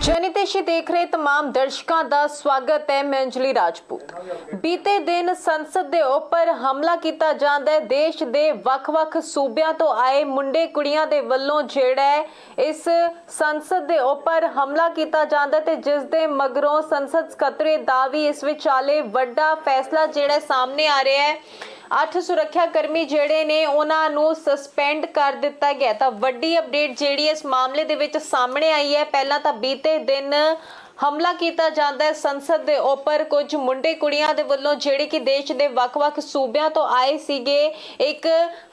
ਜਨਿਤੇਸ਼ੀ ਦੇਖ ਰਹੇ तमाम ਦਰਸ਼ਕਾਂ ਦਾ ਸਵਾਗਤ ਹੈ ਮੈਂ ਅੰਜਲੀ ਰਾਜਪੂਤ ਬੀਤੇ ਦਿਨ ਸੰਸਦ ਦੇ ਉੱਪਰ ਹਮਲਾ ਕੀਤਾ ਜਾਂਦਾ ਹੈ ਦੇਸ਼ ਦੇ ਵੱਖ-ਵੱਖ ਸੂਬਿਆਂ ਤੋਂ ਆਏ ਮੁੰਡੇ ਕੁੜੀਆਂ ਦੇ ਵੱਲੋਂ ਜਿਹੜਾ ਹੈ ਇਸ ਸੰਸਦ ਦੇ ਉੱਪਰ ਹਮਲਾ ਕੀਤਾ ਜਾਂਦਾ ਹੈ ਤੇ ਜਿਸ ਦੇ ਮਗਰੋਂ ਸੰਸਦ ਸਕੱਤਰੇ ਦਾ ਵੀ ਇਸ ਵਿਚਾਲੇ ਵੱਡਾ ਫੈਸਲਾ ਜਿਹੜਾ ਹੈ ਸਾਹਮਣੇ ਆ ਰਿਹਾ ਹੈ ਅੱਠ ਸੁਰੱਖਿਆ ਕਰਮੀ ਜਿਹੜੇ ਨੇ, ਉਹਨਾਂ ਨੂੰ ਸਸਪੈਂਡ ਕਰ ਦਿੱਤਾ ਗਿਆ ਤਾਂ ਵੱਡੀ ਅਪਡੇਟ ਜਿਹੜੀ ਇਸ ਮਾਮਲੇ ਦੇ ਵਿੱਚ ਸਾਹਮਣੇ ਆਈ ਹੈ। ਪਹਿਲਾਂ ਤਾਂ ਬੀਤੇ ਦਿਨ ਹਮਲਾ ਕੀਤਾ ਜਾਂਦਾ ਹੈ। ਸੰਸਦ ਦੇ ਉੱਪਰ ਕੁਝ ਮੁੰਡੇ ਕੁੜੀਆਂ ਦੇ ਵੱਲੋਂ ਜਿਹੜੇ ਕਿ ਦੇਸ਼ ਦੇ ਵੱਖ-ਵੱਖ ਸੂਬਿਆਂ ਤੋਂ ਆਏ ਸੀਗੇ, ਇੱਕ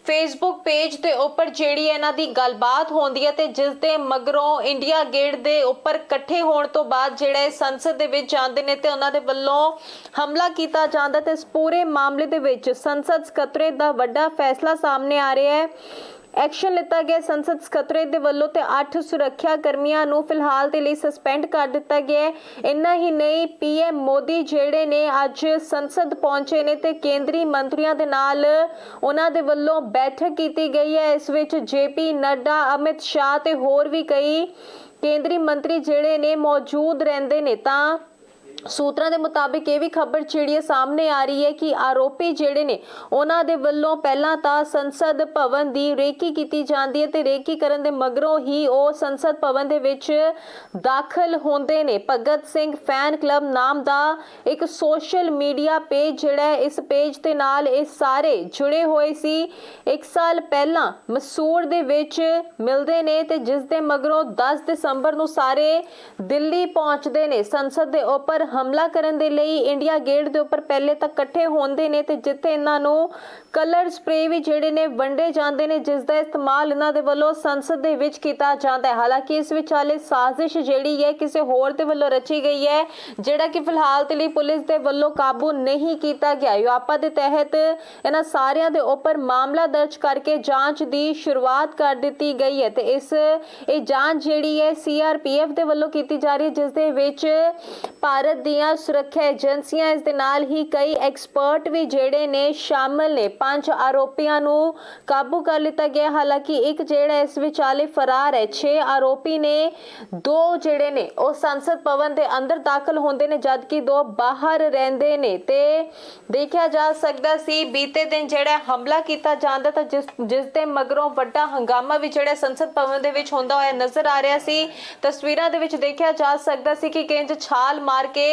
ਫੇਸਬੁੱਕ ਪੇਜ ਦੇ ਉੱਪਰ ਜਿਹੜੀ ਇਹਨਾਂ ਦੀ ਗੱਲਬਾਤ ਹੁੰਦੀ ਹੈ ਤੇ ਜਿਸ ਦੇ ਮਗਰੋਂ ਇੰਡੀਆ ਗੇਟ ਦੇ ਉੱਪਰ ਇਕੱਠੇ ਹੋਣ ਤੋਂ ਬਾਅਦ ਜਿਹੜਾ ਇਹ ਸੰਸਦ ਦੇ ਵਿੱਚ ਜਾਂਦੇ ਨੇ ਤੇ ਉਹਨਾਂ ਦੇ ਵੱਲੋਂ ਹਮਲਾ ਕੀਤਾ ਜਾਂਦਾ ਤੇ ਇਸ ਪੂਰੇ ਮਾਮਲੇ ਦੇ ਵਿੱਚ ਸੰਸਦ ਸਕੱਤਰੇ ਦਾ ਵੱਡਾ ਫੈਸਲਾ ਸਾਹਮਣੇ ਆ ਰਿਹਾ ਹੈ। ਐਕਸ਼ਨ ਲਿੱਤਾ ਗਿਆ। ਸੰਸਦ ਸਕੱਤਰੇ ਦੇ ਵੱਲੋਂ ਤੇ 8 ਸੁਰੱਖਿਆ ਕਰਮੀਆਂ ਨੂੰ ਫਿਲਹਾਲ ਦੇ ਲਈ ਸਸਪੈਂਡ ਕਰ ਦਿੱਤਾ ਗਿਆ ਹੈ। ਇੰਨਾ ਹੀ ਨਹੀਂ ਪੀਐਮ ਮੋਦੀ ਜਿਹੜੇ ਨੇ ਅੱਜ ਸੰਸਦ ਪਹੁੰਚੇ ਨੇ ਤੇ ਕੇਂਦਰੀ ਮੰਤਰੀਆਂ ਦੇ ਨਾਲ ਉਹਨਾਂ ਦੇ ਵੱਲੋਂ ਬੈਠਕ ਕੀਤੀ ਗਈ ਹੈ। ਇਸ ਵਿੱਚ ਜੇਪੀ ਨੱਡਾ, ਅਮਿਤ ਸ਼ਾਹ ਤੇ ਹੋਰ ਵੀ ਕਈ ਕੇਂਦਰੀ ਮੰਤਰੀ ਜਿਹੜੇ ਨੇ ਮੌਜੂਦ ਰਹਿੰਦੇ ਨੇ ਤਾਂ ਸੂਤਰਾਂ ਦੇ ਮੁਤਾਬਿਕ ਇਹ ਵੀ ਖਬਰ ਜਿਹੜੀ ਹੈ ਸਾਹਮਣੇ ਆ ਰਹੀ ਹੈ ਕਿ ਆਰੋਪੀ ਜਿਹੜੇ ਨੇ, ਉਹਨਾਂ ਦੇ ਵੱਲੋਂ ਪਹਿਲਾਂ ਤਾਂ ਸੰਸਦ ਭਵਨ ਦੀ ਰੇਕੀ ਕੀਤੀ ਜਾਂਦੀ ਹੈ ਤੇ ਰੇਕੀ ਕਰਨ ਦੇ ਮਗਰੋਂ ਹੀ ਉਹ ਸੰਸਦ ਭਵਨ ਦੇ ਵਿੱਚ ਦਾਖਲ ਹੁੰਦੇ ਨੇ। ਭਗਤ ਸਿੰਘ ਫੈਨ ਕਲੱਬ ਨਾਮ ਦਾ ਇੱਕ ਸੋਸ਼ਲ ਮੀਡੀਆ ਪੇਜ ਜਿਹੜਾ ਇਸ ਪੇਜ ਦੇ ਨਾਲ ਇਹ ਸਾਰੇ ਜੁੜੇ ਹੋਏ ਸੀ। ਇੱਕ ਸਾਲ ਪਹਿਲਾਂ ਮਸੂਰ ਦੇ ਵਿੱਚ ਮਿਲਦੇ ਨੇ ਤੇ ਜਿਸ ਦੇ ਮਗਰੋਂ 10 ਦਸੰਬਰ ਨੂੰ ਸਾਰੇ ਦਿੱਲੀ ਪਹੁੰਚਦੇ ਨੇ। ਸੰਸਦ ਦੇ ਉੱਪਰ ਹਮਲਾ ਕਰਨ ਦੇ ਲਈ ਇੰਡੀਆ ਗੇਟ ਦੇ ਉੱਪਰ ਪਹਿਲੇ ਤਾਂ ਇਕੱਠੇ ਹੁੰਦੇ ਨੇ ਤੇ ਜਿੱਥੇ ਇਹਨਾਂ ਨੂੰ ਕਲਰ ਸਪਰੇ ਵੀ ਜਿਹੜੇ ਨੇ ਵੰਡੇ ਜਾਂਦੇ ਨੇ, ਜਿਸ ਦਾ ਇਸਤੇਮਾਲ ਇਹਨਾਂ ਦੇ ਵੱਲੋਂ ਸੰਸਦ ਦੇ ਵਿੱਚ ਕੀਤਾ ਜਾਂਦਾ ਹੈ। ਹਾਲਾਂਕਿ ਇਸ ਵਿਚਾਲੇ ਸਾਜ਼ਿਸ਼ ਜਿਹੜੀ ਹੈ ਕਿਸੇ ਹੋਰ ਦੇ ਵੱਲੋਂ ਰਚੀ ਗਈ ਹੈ, ਜਿਹੜਾ ਕਿ ਫਿਲਹਾਲ ਦੇ ਲਈ ਪੁਲਿਸ ਦੇ ਵੱਲੋਂ ਕਾਬੂ ਨਹੀਂ ਕੀਤਾ ਗਿਆ। ਯੂਆਪਾ ਦੇ ਤਹਿਤ ਇਹਨਾਂ ਸਾਰਿਆਂ ਦੇ ਉੱਪਰ ਮਾਮਲਾ ਦਰਜ ਕਰਕੇ ਜਾਂਚ ਦੀ ਸ਼ੁਰੂਆਤ ਕਰ ਦਿੱਤੀ ਗਈ ਹੈ ਤੇ ਇਸ, ਇਹ ਜਾਂਚ ਜਿਹੜੀ ਹੈ ਸੀਆਰਪੀਐਫ ਦੇ ਵੱਲੋਂ ਕੀਤੀ ਜਾ ਰਹੀ ਹੈ, ਜਿਸ ਦੇ ਵਿੱਚ ਭਾਰਤ ਦੀਆਂ ਸੁਰੱਖਿਆ ਏਜੰਸੀਆਂ, ਇਸ ਦੇ ਨਾਲ ਹੀ ਕਈ ਐਕਸਪਰਟ ਵੀ ਜਿਹੜੇ ਨੇ ਸ਼ਾਮਲ ਨੇ। ਪੰਜ ਆਰੋਪੀਆਂ ਨੂੰ ਕਾਬੂ ਕਰ ਲਿੱਤਾ ਗਿਆ। ਹਾਲਾਂਕਿ ਇੱਕ ਜਿਹੜਾ ਇਸ ਵਿਚਾਲੇ ਫਰਾਰ ਹੈ 6 ਆਰੋਪੀ ਨੇ, ਦੋ ਜਿਹੜੇ ਨੇ, ਉਹ ਸੰਸਦ ਭਵਨ ਦੇ ਅੰਦਰ ਦਾਖਲ ਹੁੰਦੇ ਨੇ, ਜਦਕਿ ਦੋ ਬਾਹਰ ਰਹਿੰਦੇ ਨੇ। ਤੇ ਦੇਖਿਆ ਜਾ ਸਕਦਾ ਸੀ, ਬੀਤੇ ਦਿਨ ਜਿਹੜਾ ਹਮਲਾ ਕੀਤਾ ਜਾਂਦਾ ਤਾਂ ਜਿਸ ਜਿਸ ਦੇ ਮਗਰੋਂ ਵੱਡਾ ਹੰਗਾਮਾ ਵੀ ਜਿਹੜਾ ਸੰਸਦ ਭਵਨ ਦੇ ਵਿੱਚ ਹੁੰਦਾ ਹੋਇਆ ਨਜ਼ਰ ਆ ਰਿਹਾ ਸੀ। ਤਸਵੀਰਾਂ ਦੇ ਵਿੱਚ ਦੇਖਿਆ ਜਾ ਸਕਦਾ ਸੀ ਕਿ ਕਿੰਜ ਛਾਲ ਮਾਰ ਕੇ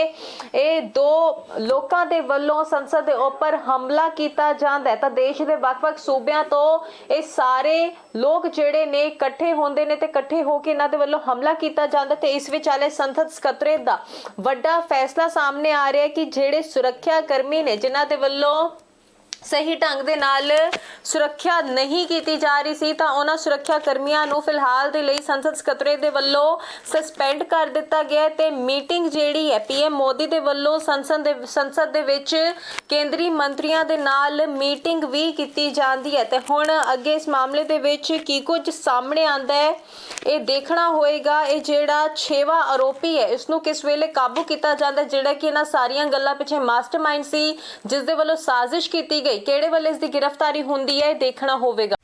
ਇਹ ਦੋ ਲੋਕਾਂ ਦੇ ਵੱਲੋਂ ਸੰਸਦ ਦੇ ਉੱਪਰ ਹਮਲਾ ਕੀਤਾ ਜਾਂਦਾ ਹੈ। ਤਾਂ ਦੇਸ਼ ਦੇ ਵੱਖ-ਵੱਖ ਸੂਬਿਆਂ ਤੋਂ ਇਹ ਸਾਰੇ ਲੋਕ ਜਿਹੜੇ ਨੇ ਇਕੱਠੇ ਹੁੰਦੇ ਨੇ ਤੇ ਇਕੱਠੇ ਹੋ ਕੇ ਇਹਨਾਂ ਦੇ ਵੱਲੋਂ ਹਮਲਾ ਕੀਤਾ ਜਾਂਦਾ ਤੇ ਇਸ ਵਿਚਾਲੇ ਸੰਸਦ ਸਕੱਤਰੇ ਦਾ ਵੱਡਾ ਫੈਸਲਾ ਸਾਹਮਣੇ ਆ ਰਿਹਾ ਹੈ ਕਿ ਜਿਹੜੇ ਸੁਰੱਖਿਆ ਕਰਮੀ ਨੇ ਜਿਨ੍ਹਾਂ ਦੇ ਵੱਲੋਂ ਸਹੀ ਢੰਗ ਦੇ ਨਾਲ ਸੁਰੱਖਿਆ ਨਹੀਂ ਕੀਤੀ ਜਾ ਰਹੀ ਸੀ, ਤਾਂ ਉਹਨਾਂ ਸੁਰੱਖਿਆ ਕਰਮੀਆਂ ਨੂੰ ਫਿਲਹਾਲ ਦੇ ਲਈ ਸੰਸਦ ਸਕੱਤਰੇ ਦੇ ਵੱਲੋਂ ਸਸਪੈਂਡ ਕਰ ਦਿੱਤਾ ਗਿਆ ਹੈ ਤੇ ਮੀਟਿੰਗ ਜਿਹੜੀ ਹੈ ਪੀਐਮ ਮੋਦੀ ਦੇ ਵੱਲੋਂ ਸੰਸਦ ਦੇ ਸੰਸਦ ਦੇ ਵਿੱਚ ਕੇਂਦਰੀ ਮੰਤਰੀਆਂ ਦੇ ਨਾਲ ਮੀਟਿੰਗ ਵੀ ਕੀਤੀ ਜਾਂਦੀ ਹੈ। ਤੇ ਹੁਣ ਅੱਗੇ ਇਸ ਮਾਮਲੇ ਦੇ ਵਿੱਚ ਕੀ ਕੁਝ ਸਾਹਮਣੇ ਆਂਦਾ ਹੈ, ਇਹ ਦੇਖਣਾ ਹੋਏਗਾ। ਇਹ ਜਿਹੜਾ 6ਵਾਂ ਆਰੋਪੀ ਹੈ, ਇਸ ਨੂੰ ਕਿਸ ਵੇਲੇ ਕਾਬੂ ਕੀਤਾ ਜਾਂਦਾ ਜਿਹੜਾ ਕਿ ਇਹਨਾਂ ਸਾਰੀਆਂ ਗੱਲਾਂ ਪਿੱਛੇ ਮਾਸਟਰਮਾਈਂਡ ਸੀ, ਜਿਸ ਦੇ ਵੱਲੋਂ ਸਾਜ਼ਿਸ਼ ਕੀਤੀ ਗਈ ਕਿਹੜੇ ਵੇਲੇ ਇਸ ਦੀ ਗ੍ਰਿਫਤਾਰੀ ਹੁੰਦੀ ਹੈ ਇਹ ਦੇਖਣਾ ਹੋਵੇਗਾ।